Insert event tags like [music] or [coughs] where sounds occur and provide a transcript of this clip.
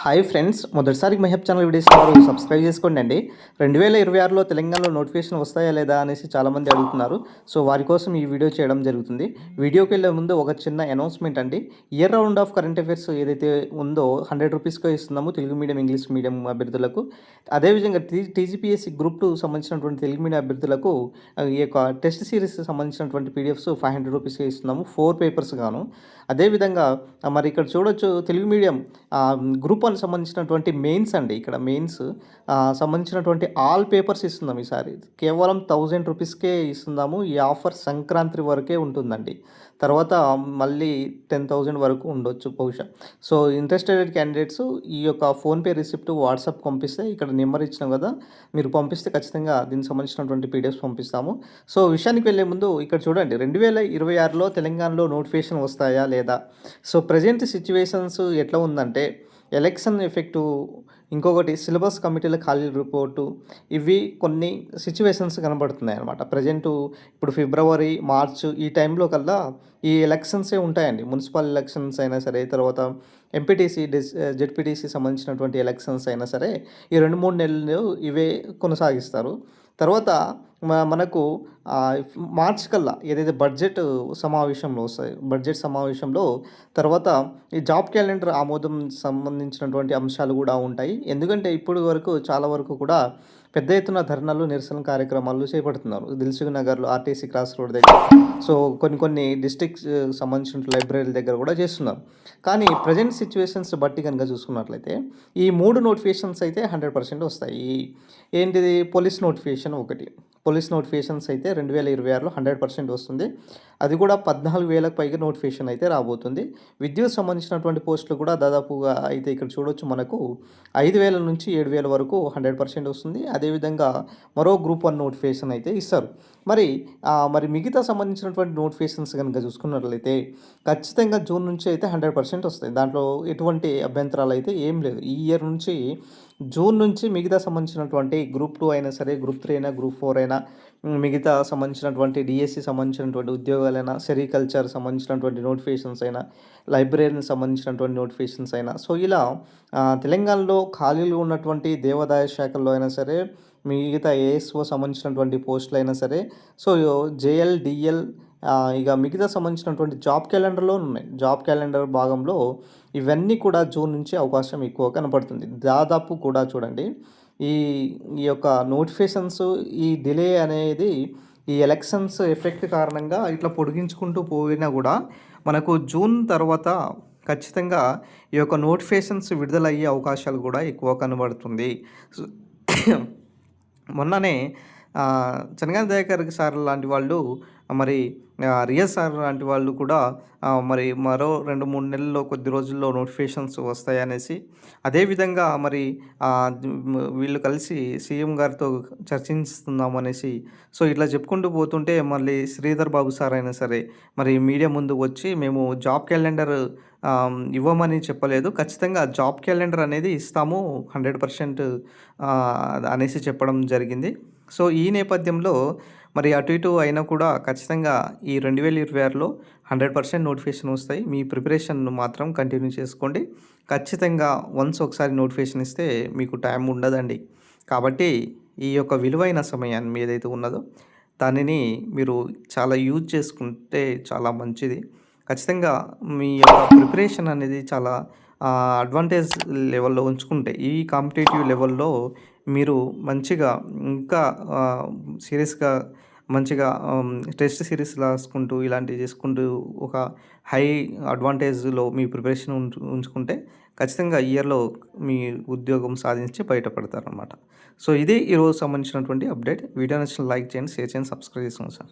Hi friends మొదటిసారి మహబ్ channel videos వారు సబ్స్క్రైబ్ చేసుకోండి అండి. రెండు వేల ఇరవై ఆరులో తెలంగాణలో నోటిఫికేషన్ వస్తాయా లేదా అనేసి చాలామంది అడుగుతున్నారు. సో వారి కోసం ఈ వీడియో చేయడం జరుగుతుంది. వీడియోకి వెళ్ళే ముందు ఒక చిన్న అనౌన్స్మెంట్ అండి. Year round of current affairs ఏదైతే ఉందో హండ్రెడ్ రూపీస్గా ఇస్తున్నాము తెలుగు మీడియం ఇంగ్లీష్ మీడియం అభ్యర్థులకు. అదేవిధంగా టీ టీజీపీఎస్సీ గ్రూప్ టూ సంబంధించినటువంటి తెలుగు మీడియం అభ్యర్థులకు ఈ యొక్క టెస్ట్ సిరీస్ సంబంధించినటువంటి పీడిఎఫ్స్ ఫైవ్ హండ్రెడ్ రూపీస్కి ఇస్తున్నాము. ఫోర్ పేపర్స్ గాను. అదేవిధంగా మరి ఇక్కడ చూడొచ్చు తెలుగు మీడియం గ్రూప్ వన్ సంబంధించినటువంటి మెయిన్స్ అండి. ఇక్కడ మెయిన్స్ సంబంధించినటువంటి ఆల్ పేపర్స్ ఇస్తున్నాం ఈసారి. కేవలం థౌజండ్ రూపీస్కే ఇస్తున్నాము. ఈ ఆఫర్ సంక్రాంతి వరకే ఉంటుందండి. తర్వాత మళ్ళీ టెన్ థౌజండ్ వరకు ఉండొచ్చు బహుశా. సో ఇంట్రెస్టెడ్ క్యాండిడేట్స్ ఈ యొక్క ఫోన్పే రిసిప్ట్ వాట్సాప్ పంపిస్తే ఇక్కడ నెంబర్ ఇచ్చినాం కదా మీరు పంపిస్తే ఖచ్చితంగా దీనికి సంబంధించినటువంటి పీడిఎఫ్స్ పంపిస్తాము. సో విషయానికి వెళ్ళే ముందు ఇక్కడ చూడండి రెండు వేల ఇరవై ఆరులో తెలంగాణలో నోటిఫికేషన్ వస్తాయా లేదా? సో ప్రజెంట్ సిచ్యువేషన్స్ ఎట్లా ఉందంటే ఎలక్షన్ ఎఫెక్టు ఇంకొకటి సిలబస్ కమిటీల ఖాళీ రిపోర్టు ఇవి కొన్ని సిచ్యువేషన్స్ కనబడుతున్నాయి అనమాట ప్రజెంటు ఇప్పుడు ఫిబ్రవరి మార్చ్ ఈ టైంలో కల్లా ఈ ఎలక్షన్సే ఉంటాయండి. మున్సిపల్ ఎలక్షన్స్ అయినా సరే తర్వాత ఎంపీటీసీ డిస్ జెడ్పీటీసీ సంబంధించినటువంటి ఎలక్షన్స్ అయినా సరే ఈ రెండు మూడు నెలలు ఇవే కొనసాగిస్తారు. తర్వాత మనకు మార్చ్ కల్లా ఏదైతే బడ్జెట్ సమావేశంలో వస్తాయి బడ్జెట్ సమావేశంలో తర్వాత ఈ జాబ్ క్యాలెండర్ ఆమోదం సంబంధించినటువంటి అంశాలు కూడా ఉంటాయి. ఎందుకంటే ఇప్పుడు వరకు చాలా వరకు కూడా పెద్ద ఎత్తున ధర్నాలు నిరసన కార్యక్రమాలు చేపడుతున్నారు. దిల్సుఖ్ నగర్లో ఆర్టీసీ క్రాస్ రోడ్ దగ్గర. సో కొన్ని కొన్ని డిస్టిక్స్ సంబంధించిన లైబ్రరీల దగ్గర కూడా చేస్తున్నారు. కానీ ప్రజెంట్ సిచ్యువేషన్స్ బట్టి కనుక చూసుకున్నట్లయితే ఈ మూడు నోటిఫికేషన్స్ అయితే హండ్రెడ్ పర్సెంట్ వస్తాయి. ఏంటిది? పోలీస్ నోటిఫికేషన్ ఒకటి. పోలీస్ నోటిఫికేషన్స్ అయితే రెండు వేల ఇరవై ఆరులో హండ్రెడ్ పర్సెంట్ వస్తుంది. అది కూడా పద్నాలుగు వేలకు పైగా నోటిఫికేషన్ అయితే రాబోతుంది. విద్యుత్ సంబంధించినటువంటి పోస్టులు కూడా దాదాపుగా అయితే ఇక్కడ చూడొచ్చు మనకు. ఐదు వేల నుంచి ఏడు వేల వరకు హండ్రెడ్ పర్సెంట్ వస్తుంది. అదేవిధంగా మరో గ్రూప్ వన్ నోటిఫికేషన్ అయితే ఇస్తారు. మరి మరి మిగతా సంబంధించినటువంటి నోటిఫికేషన్స్ కనుక చూసుకున్నట్లయితే ఖచ్చితంగా జూన్ నుంచి అయితే హండ్రెడ్ పర్సెంట్ వస్తాయి. దాంట్లో ఎటువంటి అభ్యంతరాలు అయితే ఏం లేదు. ఈ ఇయర్ నుంచి జూన్ నుంచి మిగతా సంబంధించినటువంటి గ్రూప్ టూ అయినా సరే గ్రూప్ త్రీ అయినా గ్రూప్ ఫోర్ అయినా మిగతా సంబంధించినటువంటి డిఎస్సి సంబంధించినటువంటి ఉద్యోగాలైనా సెరికల్చర్ సంబంధించినటువంటి నోటిఫికేషన్స్ అయినా లైబ్రరీకి సంబంధించినటువంటి నోటిఫికేషన్స్ అయినా. సో ఇలా తెలంగాణలో ఖాళీలు ఉన్నటువంటి దేవాదాయ శాఖల్లో అయినా సరే మిగతా ఏఎస్ఓ సంబంధించినటువంటి పోస్టులు అయినా సరే సో జేఎల్ డిఎల్ ఇక మిగతా సంబంధించినటువంటి జాబ్ క్యాలెండర్లో ఉన్నాయి. జాబ్ క్యాలెండర్ భాగంలో ఇవన్నీ కూడా జూన్ నుంచి అవకాశం ఎక్కువ కనపడుతుంది. దాదాపు కూడా చూడండి ఈ ఈ యొక్క నోటిఫికేషన్స్ ఈ డిలే అనేది ఈ ఎలక్షన్స్ ఎఫెక్ట్ కారణంగా ఇట్లా పొడిగించుకుంటూ పోయినా కూడా మనకు జూన్ తర్వాత ఖచ్చితంగా ఈ యొక్క నోటిఫికేషన్స్ విడుదలయ్యే అవకాశాలు కూడా ఎక్కువ కనబడుతుంది. [coughs] మొన్ననే చనగా దయాకర్ సార్ లాంటి వాళ్ళు మరి ఆ, సార్ లాంటి వాళ్ళు కూడా మరి మరో రెండు మూడు నెలల్లో కొద్ది రోజుల్లో నోటిఫికేషన్స్ వస్తాయనేసి అదేవిధంగా మరి వీళ్ళు కలిసి సీఎం గారితో చర్చిస్తున్నాం అనేసి సో ఇట్లా చెప్పుకుంటూ పోతుంటే మళ్ళీ శ్రీధర్ బాబు సార్ అయినా సరే మరి మీడియా ముందు వచ్చి మేము జాబ్ క్యాలెండర్ ఇవ్వమని చెప్పలేదు. ఖచ్చితంగా జాబ్ క్యాలెండర్ అనేది ఇస్తాము హండ్రెడ్ పర్సెంట్ అనేసి చెప్పడం జరిగింది. సో ఈ నేపథ్యంలో మరి అటు ఇటు అయినా కూడా ఖచ్చితంగా ఈ రెండు వేల ఇరవై ఆరులో హండ్రెడ్ పర్సెంట్ నోటిఫికేషన్ వస్తాయి. మీ ప్రిపరేషన్ను మాత్రం కంటిన్యూ చేసుకోండి. ఖచ్చితంగా వన్స్ ఒకసారి నోటిఫికేషన్ ఇస్తే మీకు టైం ఉండదండి. కాబట్టి ఈ యొక్క విలువైన సమయాన్ని ఏదైతే ఉన్నదో దానిని మీరు చాలా యూజ్ చేసుకుంటే చాలా మంచిది. ఖచ్చితంగా మీ యొక్క ప్రిపరేషన్ అనేది చాలా అడ్వాంటేజ్ లెవెల్లో ఉంచుకుంటే ఈ కాంపిటేటివ్ లెవెల్లో మీరు మంచిగా ఇంకా సీరియస్గా మంచిగా టెస్ట్ సిరీస్ రాసుకుంటూ ఇలాంటివి చేసుకుంటూ ఒక హై అడ్వాంటేజ్లో మీ ప్రిపరేషన్ ఉంచు ఉంచుకుంటే ఖచ్చితంగా ఇయర్లో మీ ఉద్యోగం సాధించి బయటపడతారు అనమాట సో ఇది ఈరోజు సంబంధించినటువంటి అప్డేట్. వీడియో నచ్చిన లైక్ చేయండి షేర్ చేయండి సబ్స్క్రైబ్ చేసుకోండి సార్.